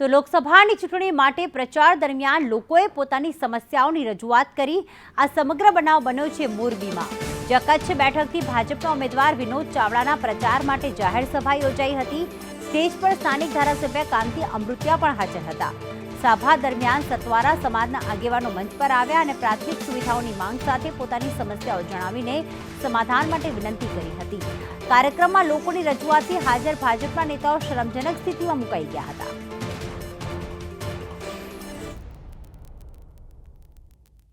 તો લોકસભાની ચૂંટણી માટે પ્રચાર દરમિયાન લોકોએ પોતાની સમસ્યાઓની રજૂઆત કરી. આ સમગ્ર બનાવ બન્યો છે મોરબીમાં. જ્યાં કચ્છ બેઠકથી ભાજપના ઉમેદવાર વિનોદ ચાવડાના પ્રચાર માટે જાહેર સભા યોજાઈ હતી. સ્ટેજ પર સ્થાનિક ધારાસભ્ય કાંતિ અમૃતિયા પણ હાજર હતા. સભા દરમિયાન સતવારા સમાજના આગેવાનો મંચ પર આવ્યા અને પ્રાથમિક સુવિધાઓની માંગ સાથે પોતાની સમસ્યાઓ જણાવીને સમાધાન માટે વિનંતી કરી હતી. કાર્યક્રમમાં લોકોની રજૂઆતથી હાજર ભાજપના નેતાઓ શરમજનક સ્થિતિમાં મુકાઈ ગયા હતા.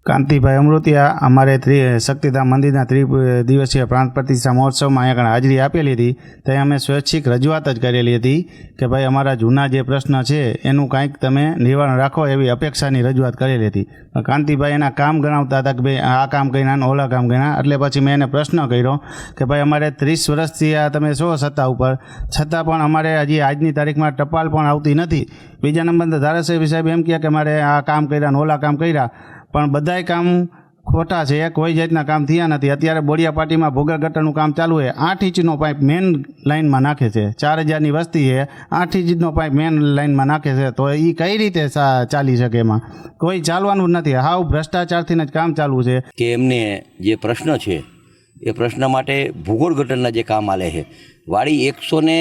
કાંતિભાઈ અમૃતિયા અમારે ત્રિ, શક્તિધામ મંદિરના ત્રિ, દિવસીય પ્રાંત પ્રતિષ્ઠા મહોત્સવમાં અહીંયા આગળ હાજરી આપેલી હતી. ત્યાં અમે સ્વૈચ્છિક રજૂઆત જ કરેલી હતી કે ભાઈ અમારા જૂના જે પ્રશ્ન છે એનું કાંઈક તમે નિવારણ રાખો એવી અપેક્ષાની રજૂઆત કરેલી હતી. કાંતિભાઈ એના કામ ગણાવતા હતા કે ભાઈ આ કામ કર્યા ને ઓલા કામ કર્યા એટલે પછી મેં એને પ્રશ્ન કર્યો કે ભાઈ અમારે ત્રીસ વર્ષથી આ તમે છો સત્તા ઉપર. છતાં પણ અમારે હજી આજની તારીખમાં ટપાલ પણ આવતી નથી. બીજા નંબર ધારાસભ્ય સાહેબ એમ કહે કે મારે આ કામ કર્યા ને ઓલા કામ કર્યા. પણ બધાય કામ ખોટા છે. કોઈ જાતના કામ થયા નથી. અત્યારે બોડિયા પાર્ટીમાં ભોગર ગટરનું કામ ચાલુ છે. આઠ ઇંચનો પાઇપ મેન લાઇનમાં નાખે છે. ચાર હજારની વસ્તી છે. આઠ ઇંચનો પાઇપ મેન લાઇનમાં નાખે છે. તો એ કઈ રીતે ચાલી શકે એમાં? કોઈ ચાલવાનું નથી. હાવ ભ્રષ્ટાચારથી જ કામ ચાલુ છે. કે એમને જે પ્રશ્ન છે, એ પ્રશ્ન માટે ભૂગોળ ગટરના જે કામ આલે છે વાડી એકસો ને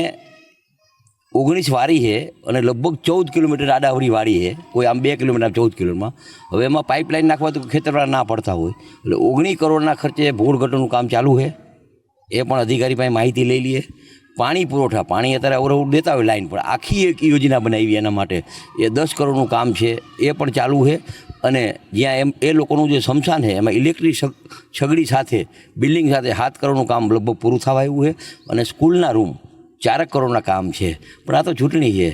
ઓગણીસ વાડી છે અને લગભગ ચૌદ કિલોમીટર આડાવડી વાળી છે. કોઈ આમ બે કિલોમીટર ચૌદ કિલોમીટરમાં. હવે એમાં પાઇપલાઇન નાખવા તો ખેતરવાળા ના પડતા હોય. એટલે ઓગણીસ કરોડના ખર્ચે ભૂગોળ કામ ચાલુ છે. એ પણ અધિકારી પાસે માહિતી લઈ લઈએ. પાણી પુરવઠા, પાણી અત્યારે અવરવર દેતા હોય લાઈન પર. આખી એક યોજના બનાવી એના માટે. એ દસ કરોડનું કામ છે. એ પણ ચાલુ છે. અને જ્યાં એમ, એ લોકોનું જે સમશાન છે, એમાં ઇલેક્ટ્રિક છગડી સાથે બિલ્ડિંગ સાથે હાથ કરોડનું કામ લગભગ પૂરું થવા આવ્યું છે. અને સ્કૂલના રૂમ ચારક કરોડના કામ છે. પણ આ તો ચૂંટણી છે.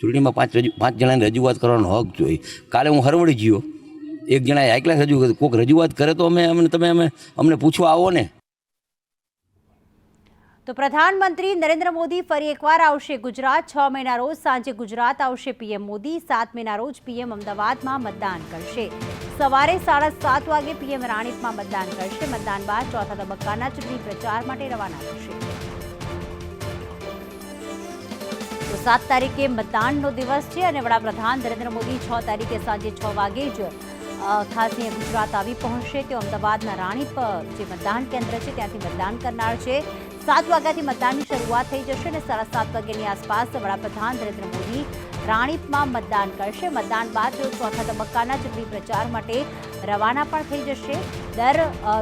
ચૂંટણીમાં પાંચ રજૂ, પાંચ જણાને રજૂઆત કરવાનો હક જોઈએ. કાલે હું હરવડી ગયો. એક જણાએ ક્લાસ રજૂ કોઈક રજૂઆત કરે તો અમે, અમને, તમે અમે, અમને પૂછવા આવો ને. તો પ્રધાનમંત્રી નરેન્દ્ર મોદી ફરી એકવાર આવશે ગુજરાત. છ મહિના રોજ સાંજે ગુજરાત આવશે પીએમ મોદી. સાત મહિના રોજ પીએમ અમદાવાદમાં મતદાન કરશે. સવારે સાડા સાત વાગે પીએમ રાણીપમાં મતદાન કરશે. મતદાન બાદ ચોથા તબક્કાના ચૂંટણી પ્રચાર માટે રવાના થશે. તો સાત તારીખે મતદાનનો દિવસ છે અને વડાપ્રધાન નરેન્દ્ર મોદી છ તારીખે સાંજે છ વાગે જ ખાસ ગુજરાત આવી પહોંચશે. તેઓ અમદાવાદના રાણીપ જે મતદાન કેન્દ્ર છે, ત્યાંથી મતદાન કરનાર છે. સાત વાગ્યાથી મતદાનની શરૂઆત થઈ જશે અને સાડા સાત વાગ્યાની આસપાસ વડાપ્રધાન નરેન્દ્ર મોદી રાણીપમાં મતદાન કરશે. મતદાન બાદ તેઓ ચોથા તબક્કાના ચૂંટણી પ્રચાર માટે રવાના પણ થઈ જશે. દર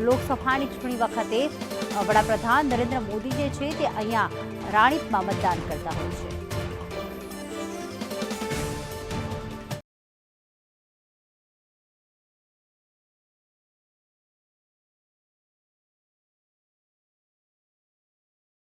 લોકસભાની ચૂંટણી વખતે વડાપ્રધાન નરેન્દ્ર મોદી જે છે, તે અહીંયા રાણીપમાં મતદાન કરતા હોય છે.